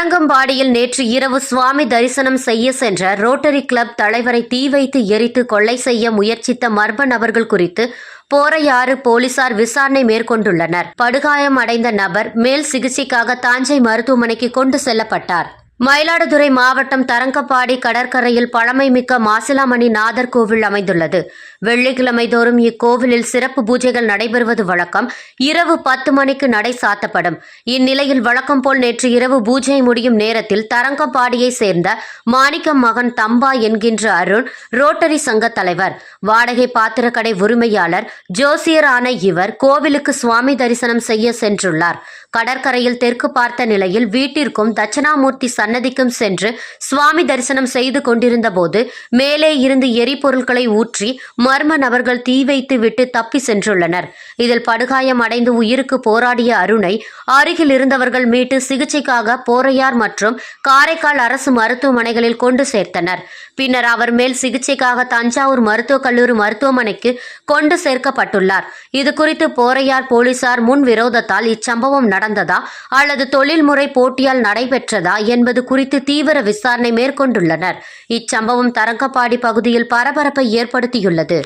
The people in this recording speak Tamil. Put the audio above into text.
தரங்கம்பாடியில் நேற்று இரவு சுவாமி தரிசனம் செய்ய சென்ற ரோட்டரி கிளப் தலைவரை தீ வைத்து எரித்து கொள்ளை செய்ய முயற்சித்த மர்ம நபர்கள் குறித்து போரையாறு போலீசார் விசாரணை மேற்கொண்டுள்ளனர். படுகாயம் அடைந்த நபர் மேல் சிகிச்சைக்காக தாஞ்சை மருத்துவமனைக்கு கொண்டு செல்லப்பட்டார். மயிலாடுதுறை மாவட்டம் தரங்கம்பாடி கடற்கரையில் பழமைமிக்க மாசிலாமணி நாதர் கோவில் அமைந்துள்ளது. வெள்ளிக்கிழமை தோறும் இக்கோவிலில் சிறப்பு பூஜைகள் நடைபெறுவது வழக்கம். இரவு பத்து மணிக்கு நடை சாத்தப்படும். இந்நிலையில் வழக்கம் போல் நேற்று இரவு பூஜை முடியும் நேரத்தில் தரங்கம்பாடியை சேர்ந்த மாணிக்கம் மகன் தம்பா என்கின்ற அருண் ரோட்டரி சங்க தலைவர் வாடகை பாத்திரக்கடை உரிமையாளர் ஜோசியரான இவர் கோவிலுக்கு சுவாமி தரிசனம் செய்ய சென்றுள்ளார். கடற்கரையில் தெற்கு பார்த்த நிலையில் வீட்டிற்கும் தட்சணாமூர்த்தி சன்னதிக்கும் சென்று சுவாமி தரிசனம் செய்து கொண்டிருந்த போது மேலே இருந்து எரிபொருட்களை ஊற்றி மர்ம நபர்கள் தீ வைத்து விட்டு தப்பி சென்றுள்ளனர். இதில் படுகாயம் அடைந்து உயிருக்கு போராடிய அருணை அருகில் இருந்தவர்கள் மீட்டு சிகிச்சைக்காக போரையார் மற்றும் காரைக்கால் அரசு மருத்துவமனைகளில் கொண்டு சேர்த்தனர். பின்னர் அவர் மேல் சிகிச்சைக்காக தஞ்சாவூர் மருத்துவக் கல்லூரி மருத்துவமனைக்கு கொண்டு சேர்க்கப்பட்டுள்ளார். இது குறித்து போரையார் போலீசார் முன் விரோதத்தால் இச்சம்பவம் நடந்ததா அல்லது தொழில்முறை போட்டியால் நடைபெற்றதா என்பது என்பது குறித்து தீவிர விசாரணை மேற்கொண்டுள்ளனர். இச்சம்பவம் தரங்கப்பாடி பகுதியில் பரபரப்பை ஏற்படுத்தியுள்ளது.